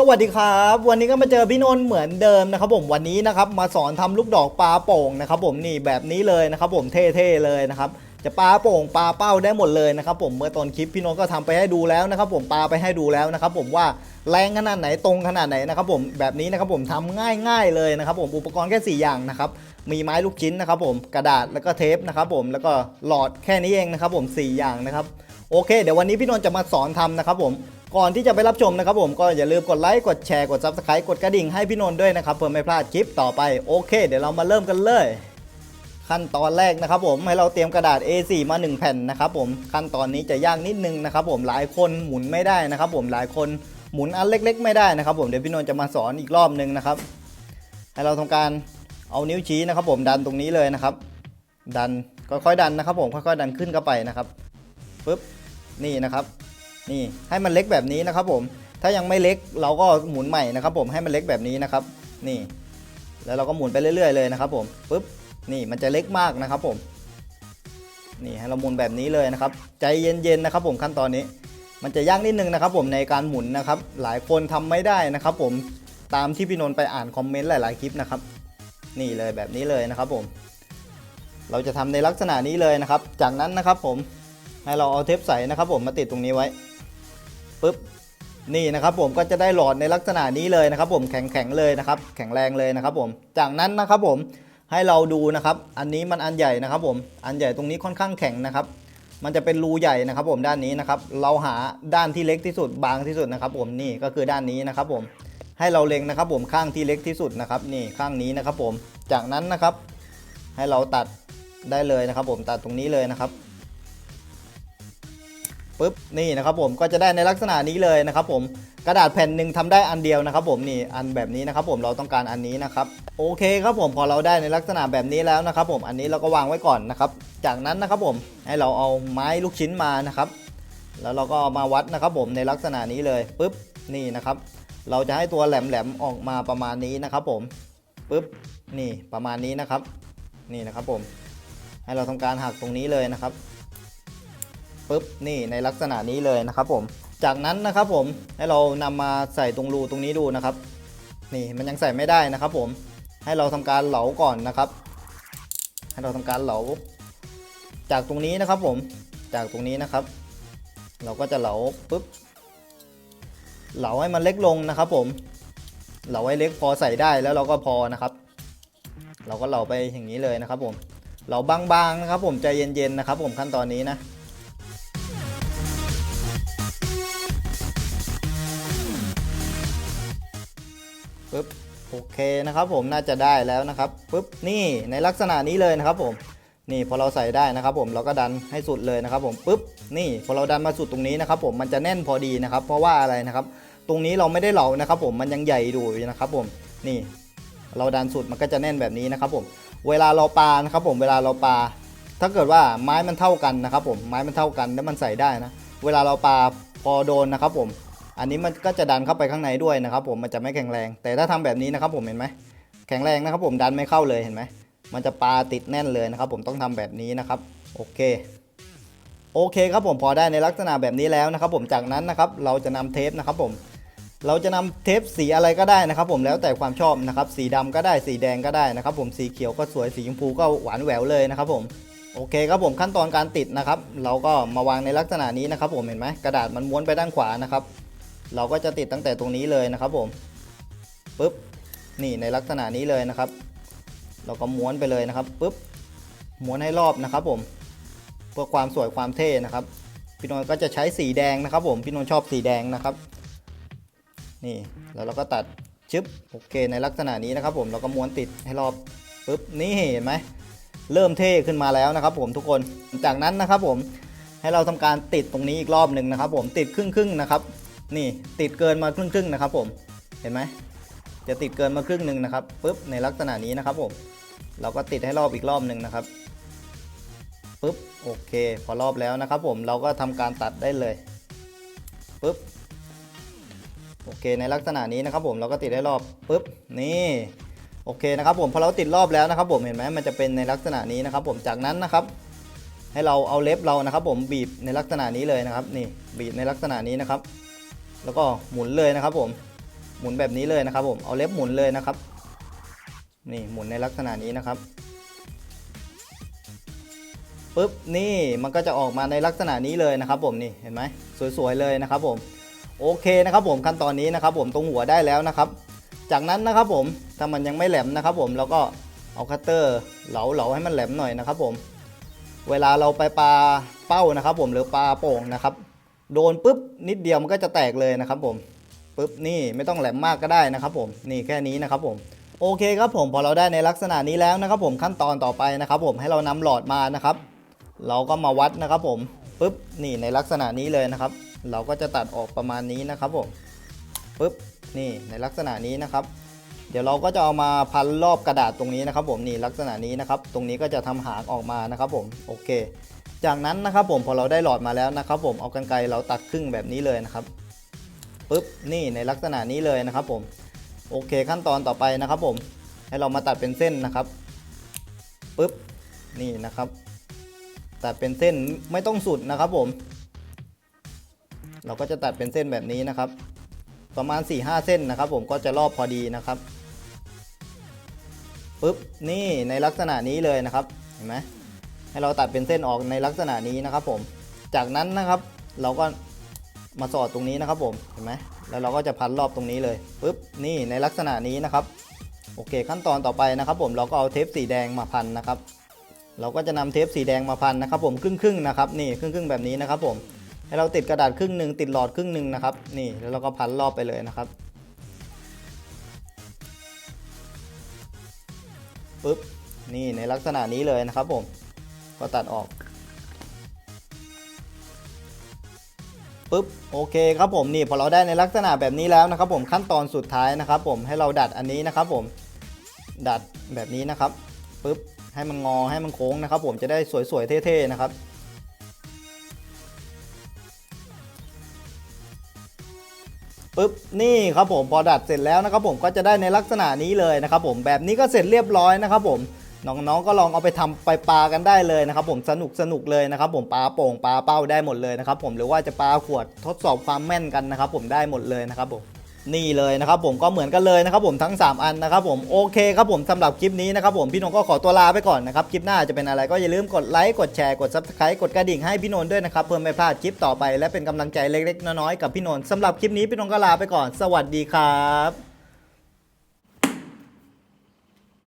สวัสดีครับ วันนี้ก็มาเจอพี่นนท์เหมือนเดิมนะครับผมวันนี้นะครับมาสอนทำลูกดอกปลาโป่งนะครับผมนี่แบบนี้เลยนะครับผมเท่ๆเลยนะครับจะปลาโป่งปลาเป้าได้หมดเลยนะครับผมเมื่อตอนคลิปพี่นนท์ก็ทำไปให้ดูแล้วนะครับผมปลาไปให้ดูแล้วนะครับผมว่าแรงขนาดไหนตรงขนาดไหนนะครับผมแบบนี้นะครับผมทำง่าย ๆเลยนะครับผมอุปกรณ์แค่สี่อย่างนะครับมีไม้ลูกชิ้นนะครับผมกระดาษแล้วก็เทปนะครับผมแล้วก็หลอดแค่นี้เองนะครับผมสี่อย่างนะครับโอเค เดี๋ยววันนี้พี่นนท์จะมาสอนทำนะครับผม ก่อนที่จะไปรับชมนะครับผมก็อย่าลืมกดไลค์กดแชร์กด Subscribe กดกระดิ่งให้พี่นนท์ด้วยนะครับเพื่อไม่พลาดคลิปต่อไปโอเค เดี๋ยวเรามาเริ่มกันเลย ขั้นตอนแรกนะครับผมให้เราเตรียมกระดาษ A4 มา 1 แผ่นนะครับผมขั้นตอนนี้จะยากนิดนึงนะครับผมหลายคนหมุนไม่ได้นะครับผมหลายคนหมุนอันเล็ก ๆ ไม่ได้นะครับผมเดี๋ยวพี่นนท์จะมาสอนอีกรอบนึงนะครับ ให้เราทำการเอานิ้วชี้นะครับผมดันตรงนี้เลยนะครับ ดันค่อยๆดันนะครับผมค่อยๆดันขึ้นเข้าไปนะครับปึ๊บนี่นะครับ นี่ให้มันเล็กแบบนี้นะครับผมถ้ายังไม่เล็กเราก็หมุนใหม่นะครับผมให้มันเล็กแบบนี้นะครับ นี่ แล้วเราก็หมุนไปเรื่อย ๆ เลยนะครับผมปึ๊บนี่มันจะเล็กมากนะครับผม นี่ให้เราหมุนแบบนี้เลยนะครับ ใจเย็นๆนะครับผมขั้นตอนนี้ มันจะยากนิดนึงนะครับผมในการหมุนนะครับ หลายคนทำไม่ได้นะครับ ผมตามที่พี่นนท์ไปอ่านคอมเมนต์หลายๆคลิปนะครับ นี่เลยแบบนี้เลยนะครับผม เราจะทำในลักษณะนี้เลยนะครับ จากนั้นนะครับผมให้เราเอาเทปใสนะครับ ผมมาติดตรงนี้ไว้ ปุ๊บนี่นะครับผมก็จะได้หลอดในลักษณะนี้เลยนะครับ ผมแข็งแข็งๆเลยนะครับ แข็งแรงเลยนะครับ ผมจากนั้นนะครับผมให้เราดูนะครับ อันนี้มันอันใหญ่นะครับ ผมอันใหญ่ตรงนี้ค่อนข้างแข็งนะครับ มันจะเป็นรูใหญ่นะครับ ผมด้านนี้นะครับ เราหาด้านที่เล็กที่สุดบางที่สุดนะครับ ผมนี่ก็คือด้านนี้นะครับ ผมให้เราเล็งนะครับ ผมข้างที่เล็กที่สุดนะครับ นี่ข้างนี้นะครับ ผมจากนั้นนะครับ ให้เราตัดได้เลยนะครับ ผมตัดตรงนี้เลยนะครับ ปุ๊บนี่นะครับผมก็จะได้ในลักษณะนี้เลยนะครับผมกระดาษแผ่นหนึ่งทำได้อันเดียวนะครับผมนี่อันแบบนี้นะครับผมเราต้องการอันนี้นะครับโอเคครับผมพอเราได้ในลักษณะแบบนี้แล้วนะครับผมอันนี้เราก็วางไว้ก่อนนะครับ จากนั้นนะครับผมให้เราเอาไม้ลูกชิ้นมานะครับแล้วเราก็มาวัดนะครับผมในลักษณะนี้เลยปุ๊บนี่นะครับ เราจะให้ตัวแหลมๆออกมาประมาณนี้นะครับผมปุ๊บนี่ประมาณนี้นะครับ นี่นะครับผม ให้เราทำการหักตรงนี้เลยนะครับ ปุ๊บนี่ในลักษณะนี้เลยนะครับผม จากนั้นนะครับผมให้เรานำมาใส่ตรงรูตรงนี้ดูนะครับ นี่มันยังใส่ไม่ได้นะครับผมให้เราทำการเหลาก่อนนะครับ ให้เราทำการเหลา จากตรงนี้นะครับผมจากตรงนี้นะครับ เราก็จะเหลาปุ๊บเหลาให้มันเล็กลงนะครับผมเหลาให้เล็กพอใส่ได้แล้วเราก็พอนะครับ เราก็เหลาไปอย่างนี้เลยนะครับผมเหลาบางๆนะครับผมใจเย็นๆนะครับผมขั้นตอนนี้นะ ปึ๊บโอเคนะครับผมน่าจะได้แล้วนะครับปึ๊บนี่ในลักษณะนี้เลยนะครับผมนี่พอเราใส่ได้นะครับผมเราก็ดันให้สุดเลยนะครับผมปึ๊บนี่พอเราดันมาสุดตรงนี้นะครับผมมันจะแน่นพอดีนะครับ เพราะว่าอะไรนะครับ ตรงนี้เราไม่ได้เหลานะครับ ผมมันยังใหญ่อยู่นะครับผมนี่ เราดันสุดมันก็จะแน่นแบบนี้นะครับผมเวลาเราปานะครับผมเวลาเราปา ถ้าเกิดว่าไม้มันเท่ากันนะครับผมไม้มันเท่ากันแล้วมันใส่ได้นะ เวลาเราปาพอโดนนะครับผม อันนี้มันก็จะดันเข้าไปข้างในด้วยนะครับ ผมมันจะไม่แข็งแรง แต่ถ้าทำแบบนี้นะครับผมเห็นไหมแข็งแรงนะครับ ผมดันไม่เข้าเลยเห็นไหมมันจะปาติดแน่นเลยนะครับ ผมต้องทำแบบนี้นะครับโอเคโอเคครับผมพอได้ในลักษณะแบบนี้แล้วนะครับ ผมจากนั้นนะครับเราจะนำเทปนะครับผมเราจะนำเทปสีอะไรก็ได้นะครับ ผมแล้วแต่ความชอบนะครับ สีดำก็ได้สีแดงก็ได้นะครับ ผมสีเขียวก็สวยสีชมพูก็หวานแหววเลยนะครับ ผมโอเคครับผมขั้นตอนการติดนะครับ เราก็มาวางในลักษณะนี้นะครับ ผมเห็นไหมกระดาษมันม้วนไปด้านขวานะครับ เราก็จะติดตั้งแต่ตรงนี้เลยนะครับผมปุ๊บนี่ในลักษณะนี้เลยนะครับ เราก็ม้วนไปเลยนะครับปุ๊บม้วนให้รอบนะครับผมเพื่อความสวยความเท่นะครับ พี่นนท์ก็จะใช้สีแดงนะครับ ผมพี่นนท์ชอบสีแดงนะครับ นี่แล้วเราก็ตัดชึบโอเค ในลักษณะนี้นะครับ ผมเราก็ม้วนติดให้รอบปุ๊บนี่เห็นไหมเริ่มเท่ขึ้นมาแล้วนะครับ ผมทุกคนจากนั้นนะครับ ผมให้เราทำการติดตรงนี้อีกรอบหนึ่งนะครับ ผมติดครึ่งครึ่งๆนะครับ นี่ติดเกินมาครึ่งครึ่งๆนะครับผมเห็นไหมจะติดเกินมาครึ่งหนึ่งนะครับปุ๊บในลักษณะนี้นะครับผมเราก็ติดให้รอบอีกรอบหนึ่งนะครับปุ๊บโอเค พอรอบแล้วนะครับผมเราก็ทำการตัดได้เลยปุ๊บโอเคในลักษณะนี้นะครับผมเราก็ติดให้รอบปุ๊บนี่โอเคนะครับผมพอเราติดรอบแล้วนะครับผมเห็นไหมมันจะเป็นในลักษณะนี้นะครับผมจากนั้นนะครับ ให้เราเอาเล็บเรานะครับ ผมบีบในลักษณะนี้เลยนะครับ นี่บีบในลักษณะนี้นะครับ แล้วก็หมุนเลยนะครับผมหมุนแบบนี้เลยนะครับผมเอาเล็บหมุนเลยนะครับ นี่หมุนในลักษณะนี้นะครับปุ๊บนี่มันก็จะออกมาในลักษณะนี้เลยนะครับผมนี่เห็นไหมสวยๆเลยนะครับผมโอเคนะครับผมขั้นตอนนี้นะครับ ผมตรงหัวได้แล้วนะครับ จากนั้นนะครับผมถ้ามันยังไม่แหลมนะครับ ผมเราก็เอาคัตเตอร์เหลาเหลาให้มันแหลมหน่อยนะครับ ผม เวลาเราไปปลาเป้านะครับ ผมหรือปลาโป่งนะครับ โดนปุ๊บนิดเดียวมันก็จะแตกเลยนะครับผมปุ๊บนี่ไม่ต้องแหลมมากก็ได้นะครับผมนี่แค่นี้นะครับผมโอเคครับผมพอเราได้ในลักษณะนี้แล้วนะครับผมขั้นตอนต่อไปนะครับผมให้เรานำหลอดมานะครับ เราก็มาวัดนะครับผมปุ๊บนี่ในลักษณะนี้เลยนะครับ เราก็จะตัดออกประมาณนี้นะครับผมปุ๊บนี่ในลักษณะนี้นะครับ เดี๋ยวเราก็จะเอามาพันรอบกระดาษตรงนี้นะครับ ผมนี่ลักษณะนี้นะครับ ตรงนี้ก็จะทำหางออกมานะครับผมโอเค จากนั้นนะครับผมพอเราได้หลอดมาแล้วนะครับ ผมเอากรรไกรเราตัดครึ่งแบบนี้เลยนะครับปุ๊บนี่ในลักษณะนี้เลยนะครับ ผมโอเคขั้นตอนต่อไปนะครับ ผมให้เรามาตัดเป็นเส้นนะครับปุ๊บนี่นะครับตัดเป็นเส้นไม่ต้องสุดนะครับผม เราก็จะตัดเป็นเส้นแบบนี้นะครับ ประมาณ 4-5 เส้นนะครับ ผมก็จะรอบพอดีนะครับปุ๊บนี่ในลักษณะนี้เลยนะครับเห็นไหม ให้เราตัดเป็นเส้นออกในลักษณะนี้นะครับผม จากนั้นนะครับเราก็มาสอดตรงนี้นะครับผมเห็นไหมแล้วเราก็จะพันรอบตรงนี้เลยปุ๊บนี่ในลักษณะนี้นะครับ โอเค ขั้นตอนต่อไปนะครับ ผมเราก็เอาเทปสีแดงมาพันนะครับ เราก็จะนำเทปสีแดงมาพันนะครับ ผมครึ่งครึ่งๆนะครับนี่ครึ่งครึ่งๆแบบนี้นะครับ ผมให้เราติดกระดาษครึ่งหนึ่งติดหลอดครึ่งหนึ่งนะครับ นี่แล้วเราก็พันรอบไปเลยนะครับปุ๊บนี่ในลักษณะนี้เลยนะครับผม ก็ตัดออกปุ๊บโอเคครับผมนี่พอเราได้ในลักษณะแบบนี้แล้วนะครับ ผมขั้นตอนสุดท้ายนะครับ ผมให้เราดัดอันนี้นะครับ ผมดัดแบบนี้นะครับปุ๊บให้มันงอให้มันโค้งนะครับ ผมจะได้สวยๆเท่ๆนะครับปึ๊บนี่ครับผมพอดัดเสร็จแล้วนะครับ ผมก็จะได้ในลักษณะนี้เลยนะครับ ผมแบบนี้ก็เสร็จเรียบร้อยนะครับ ผม น้องๆก็ลองเอาไปทำไปปลากันได้เลยนะครับผมสนุกสนุกเลยนะครับผมปลาโป่งปลาเป้าได้หมดเลยนะครับผมหรือว่าจะปลาขวดทดสอบความแม่นกันนะครับผมได้หมดเลยนะครับผมนี่เลยนะครับผมก็เหมือนกันเลยนะครับผมทั้ง 3 อันนะครับผมโอเคครับผมสำหรับคลิปนี้นะครับผมพี่นนท์ก็ขอตัวลาไปก่อนนะครับคลิปหน้าจะเป็นอะไรก็อย่าลืมกดไลค์กดแชร์กด subscribe กดกระดิ่งให้พี่นนท์ด้วยนะครับเพื่อไม่พลาดคลิปต่อไปและเป็นกำลังใจเล็กๆน้อยๆกับพี่นนท์สำหรับคลิปนี้พี่นนท์ก็ลาไปก่อน สวัสดีครับ